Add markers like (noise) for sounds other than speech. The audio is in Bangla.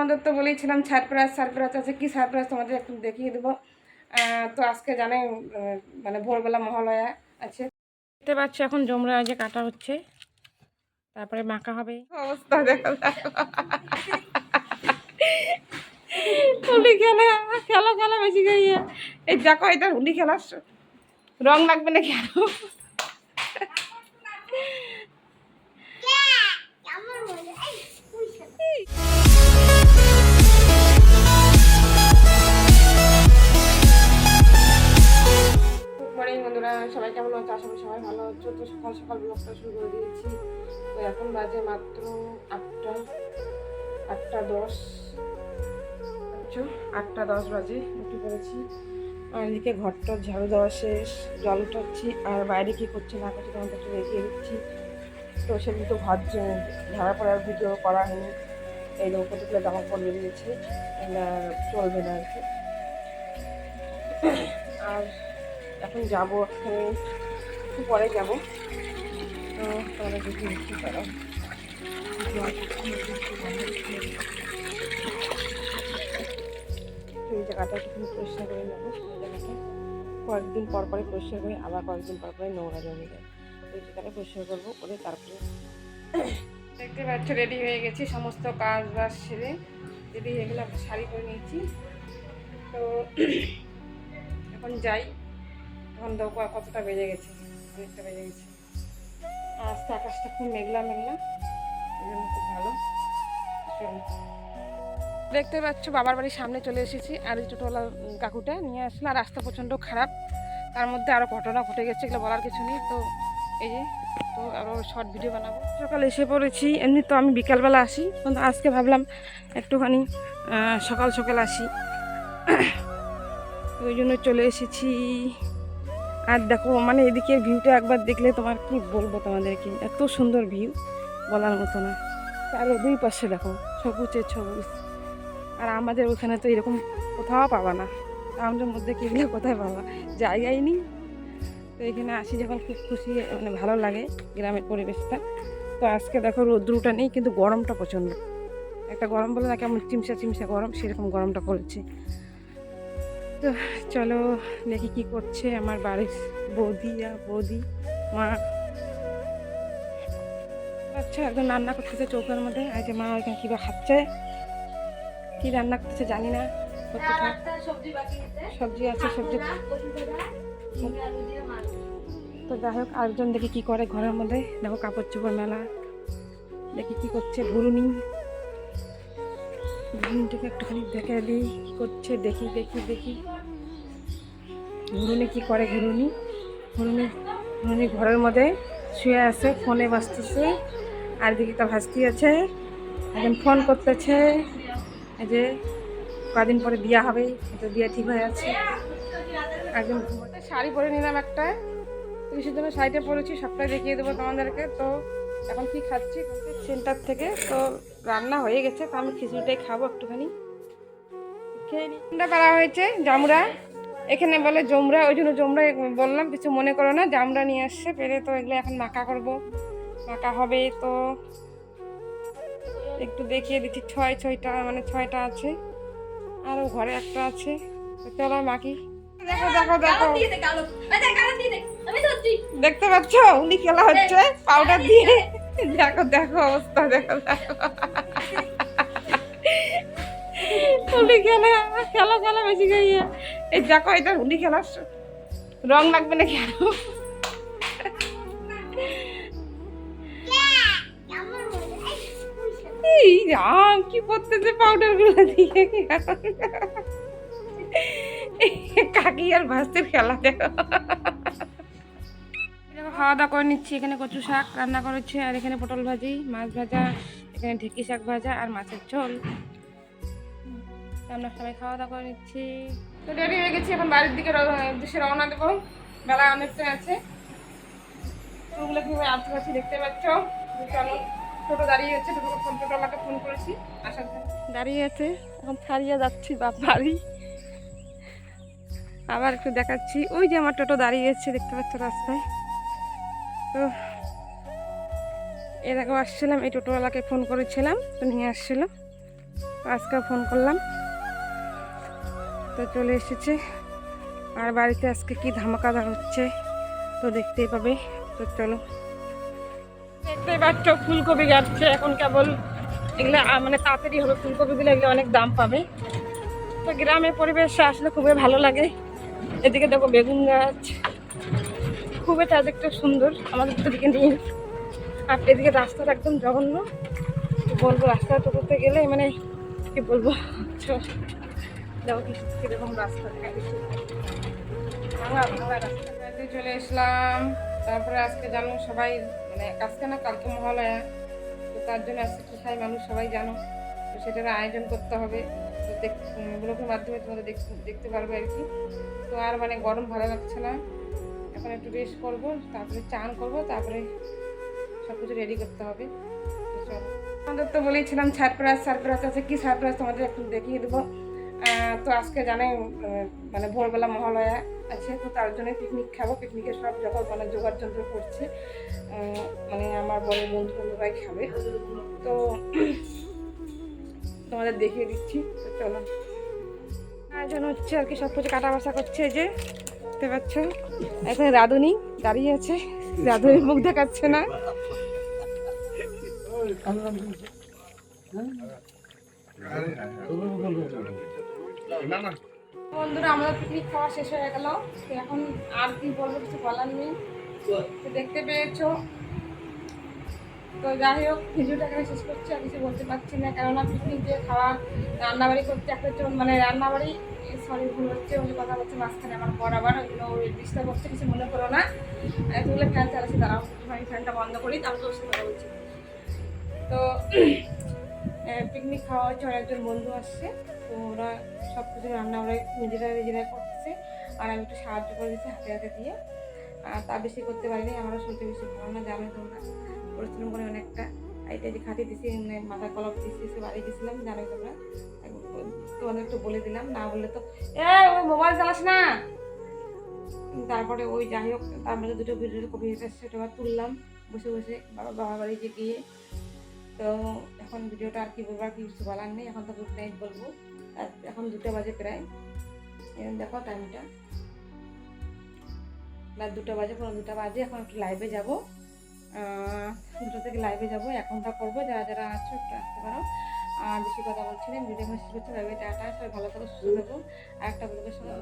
আমাদের তো বলেছিলাম সারপ্রাইজ সারপ্রাইজ আছে। কি সারপ্রাইজ তোমাদের একটু দেখিয়ে দেবো। তো আজকে জানে মানে ভোরবেলা মহালয়া আছে। দেখতে পাচ্ছি এখন জমরা যে কাটা হচ্ছে তারপরে মাখা হবে। অবস্থা দেখো। হোলি খেলা খেলা খেলা বেশি গিয়ে এই দেখো এটা হোলি খেলার রং লাগবে নাকি আরও? সকাল ব্লগটা শুরু করে দিয়েছি। তো এখন বাজে মাত্র আটটা আটটা দশ আচ্ছা আটটা দশ বাজে, উঠে পড়েছি। এদিকে ঘরটা ঝাড়ু দেওয়া শেষ, জল উঠাচ্ছি, আর বাইরে কী করছে না করছে তোমাদের একটু দেখিয়ে দিচ্ছি। তো সেদিন তো ঘর ঝাড়া পড়ার ভিডিও করা হয়নি, এই লোক কতগুলো জামা কাপড় বেরিয়েছে চলবে না আর কি। আর এখন যাব ওখানে একটু পরে যাব। তোমরা দেখি পারো তো এই একটু পরিষ্কার করে নেব জায়গাটা। কয়েকদিন পর পরে পরিষ্কার করে, আবার কয়েকদিন পর পরে নোংরা জমে যায়। এই জায়গাটা পরিষ্কার করব, করে তারপরে দেখতে পাচ্ছ রেডি হয়ে গেছি সমস্ত কাজ বাজ সেরে। রেডি হয়ে গেলে একটা শাড়ি পরে নিয়েছি। তো এখন যাই। এখন দেখো কতটা বেজে গেছে। অনেকটা বেজে আকাশটা খুব মেঘলা মেঘলা। খুব ভালো। দেখতে পাচ্ছ, বাবার বাড়ির সামনে চলে এসেছি। আর এই টোটোওয়ালা কাকুটা নিয়ে আসলো আর রাস্তা প্রচণ্ড খারাপ। তার মধ্যে আরও ঘটনা ঘটে গেছে, এগুলো বলার কিছু নেই। তো এই যে, তো আরও শর্ট ভিডিও বানাবো। সকালে এসে পড়েছি। এমনি তো আমি বিকালবেলা আসি। কিন্তু আজকে ভাবলাম একটুখানি সকাল সকাল আসি। (coughs) ওই জন্য চলে এসেছি। আর দেখো মানে এদিকে ভিউটা একবার দেখলে তোমার কি বলব তোমাদেরকে? এত সুন্দর ভিউ বলার মতো না। আরও দুই পাশে দেখো সবুজে সবুজ। আর আমাদের ওখানে তো এরকম কোথাও পাবা না। টাউনের মধ্যে কি এগুলো কোথায় পাবা। জায়গাই নেই। তো এখানে আসি যখন খুব খুশি মানে ভালো লাগে গ্রামের পরিবেশটা। তো আজকে দেখো রৌদ্রটা নেই, কিন্তু গরমটা প্রচণ্ড। একটা গরম বলে না, কেমন চিমসা চিমসা গরম, সেরকম গরমটা পড়েছে। তো চলো দেখি কি করছে আমার বাড়ির বৌদি আর বৌদি, মা। আচ্ছা একদম রান্না করতেছে চৌকার মধ্যে। আর যে মা ওইখানে কীভাবে খাচ্ছে? কী রান্না করতেছে জানি না। সবজি আছে, সবজি তো যাই হোক, আরেকজন দেখি কী করে ঘরের মধ্যে। দেখো কাপড় চোপড় মেলা। দেখি কী করছে ঘুরুনি ঘুরুনিটাকে একটুখানি দেখে দিই, কি করছে, দেখি দেখি দেখি। ঘুরুনি কি করে ঘুরুনি? ঘুরুনি ঘুরুনি ঘরের মধ্যে শুয়ে আছে, ফোনে বাঁচতেছে আর দিকে একটা ভাস্তি আছে, একজন ফোন করতেছে যে কদিন পরে বিয়া হবে তো বিয়া ঠিক হয়ে আছে। একজন শাড়ি পরে নিলাম একটা তিরিশের জন্য শাড়িটা পরেছি, সবটাই দেখিয়ে দেবো তোমাদেরকে, তো এখন কি খাচ্ছি? সেন্টার থেকে তো রান্না হয়ে গেছে, তো আমি খিচুড়িটাই খাব একটুখানি। খেয়ে জামরা পাড়া হয়েছে, জামরা। এখানে বলে জমরা ওই জন্য জমরা বললাম কিছু মনে করো না জামরা নিয়ে আসছে পেরে তো এগুলো এখন মাখা করব। মাখা হবে তো একটু দেখিয়ে দিচ্ছি ছয় ছয়টা মানে ছয়টা আছে। আরও ঘরে একটা আছে চলো মাখি। দেখো দেখো দেখো। দেখতে পাচ্ছ? উনি খেলা হচ্ছে পাউডার দিয়ে। দেখো দেখো অবস্থা দেখো দেখো। উনি খেলা খেলা খেলা বেশি গিয়ে এই দেখো এটা উনি খেলার রং লাগবে না কেন এই রাম কি করতেছে পাউডারগুলো দিয়ে কাকি আর ভাস্তির খেলা দেখো। খাওয়া দাওয়া করে নিচ্ছি, এখানে কচু শাক রান্না করেছে, আর এখানে পটল ভাজি, মাছ ভাজা, এখানে ঢেকি শাক ভাজা আর মাছের ঝোল। আমরা সবাই খাওয়া দাওয়া করে নিচ্ছি। তো রেডি হয়ে গেছি এখন বাড়ির দিকে উদ্দেশ্যে রওনা দেবো। বেলা অনেকটা আছে। ওগুলো কীভাবে পারছি দেখতে পাচ্ছ? চলো টোটো দাঁড়িয়ে আছে টোটো ফোন টোটোওয়ালাকে ফোন করেছি। আসার দাঁড়িয়ে আছে এখন ছাড়িয়ে যাচ্ছি বাপ বাড়ি। আবার একটু দেখাচ্ছি। ওই যে আমার টোটো দাঁড়িয়ে আছে দেখতে পাচ্ছ রাস্তায়। তো এর আগেও আসছিলাম এই টোটোওয়ালাকে ফোন করেছিলাম তো নিয়ে আসছিল। আজকে ফোন করলাম। তো চলে এসেছে। আর বাড়িতে আজকে কি ধামাকাদা হচ্ছে তো দেখতেই পাবে। তো চলো। দেখতেই পাচ্ছ ফুলকপি যাচ্ছে এখন কেবল এগুলো মানে তাড়াতাড়ি হবে ফুলকপিগুলো, এগুলো অনেক দাম পাবে। তো গ্রামের পরিবেশে আসলে খুবই ভালো লাগে। এদিকে দেখো বেগুন গাছ, খুবই চারদিকটা সুন্দর, আমাদের তো দিকে নেই। আর এদিকে রাস্তাটা একদম জঘন্য। বলব রাস্তাটা করতে গেলে মানে কি বলব? দেখো কি কীরকম রাস্তা ভাঙা ভাঙা চলে এসলাম তারপরে আজকে জানো সবাই মানে আজকে না, কালকে মহালয়া। তো তার জন্য আজকে কি খাই মানুষ সবাই জানো। তো সেটার আয়োজন করতে হবে। তো ব্লগের মাধ্যমে তোমাদের দেখ- দেখতে পারবে আর কি। তো আর মানে গরম ভালো লাগছে না। এখন একটু রেস্ট করব, তারপরে চান করব, তারপরে সব কিছু রেডি করতে হবে। তো চলো। আমাদের তো বলেছিলাম সারপ্রাইজ সারপ্রাইজ আছে। কি সারপ্রাইজ তোমাদের একটু দেখিয়ে দেবো। তো আজকে জানে মানে ভোরবেলা মহালয়া আছে, তো তার জন্য পিকনিক খাব। পিকনিকের সব যখন মানে জোগাড় যন্ত্র করছে মানে আমার বড় বন্ধু বান্ধবরাই খাবে। তো (clears throat) তোমাদের দেখিয়ে দিচ্ছি, তো চলো। আয়োজন হচ্ছে আর কি সব কিছু কাটা বাসা করছে যে, দেখতে পাচ্ছ? এখানে রাধুনি দাঁড়িয়ে আছে, রাধুনির মুখ দেখাচ্ছে না। বন্ধুরা, আমাদের পিকনিক খাওয়া শেষ হয়ে গেল। এখন আর কি বলব, কিছু বলার নেই। দেখতে পেয়েছ। তো যাই হোক, ভিডিওটা এখানে শেষ করছি। আর কিছু বলতে পারছি না, কেননা পিকনিক দিয়ে খাওয়া, রান্নাবাড়ি করতে একটা মানে রান্নাবাড়ি সরি ভুল হচ্ছে, ওই কথা বলছে মাঝখানে আমার বর আবার, ওইগুলো ডিস্টার্ব হচ্ছে কিছু মনে করো না। এতগুলো ফ্যান চালাচ্ছে, দাঁড়াও, আমি ফ্যানটা বন্ধ করি, তারপর তোর সাথে বলছি। তো পিকনিক খাওয়া হচ্ছে ওর একজন বন্ধু আসছে, তো ওরা সব কিছু রান্না ওরা নিজেরা নিজেরা করতেছে, আর আমি একটু সাহায্য করে দিচ্ছি হাতে হাতে দিয়ে। আর তা বেশি করতে পারিনি, আমারও শরীরটা বেশি ভালো না জানো তোমরা পরিশ্রম করে অনেকটা এইটা যে খাতে দিছি মানে মাথা কলপ দিছি সে বাড়ি গেছিলাম জানো তোমরা তোমাদের একটু বলে দিলাম, না বললে তো এ, ওই মোবাইল চালাস না! তারপরে ওই যাই হোক তার মধ্যে দুটো ভিডিও কপি সেটা তুললাম, বসে বসে বাবা বাবা বাড়ি গিয়ে তো এখন ভিডিওটা আর কি বলব আর কিছু বলার নেই, এখন তো গুড নাইট বলব। আর এখন দুটো বাজে প্রায়। দেখো টাইমটা রাত দুটো বাজে কোনো দুটো বাজে। এখন একটু লাইভে যাব। দুটো থেকে লাইভে যাব। এখনটা করব। যারা যারা আছো একটু আসতে পারো। আর বেশি কথা বলছি না। ভিডিও মেসেজ হবে টাটা। সবাই ভালো থাকো, সুস্থ থাকো। আর একটা ব্লগের সঙ্গে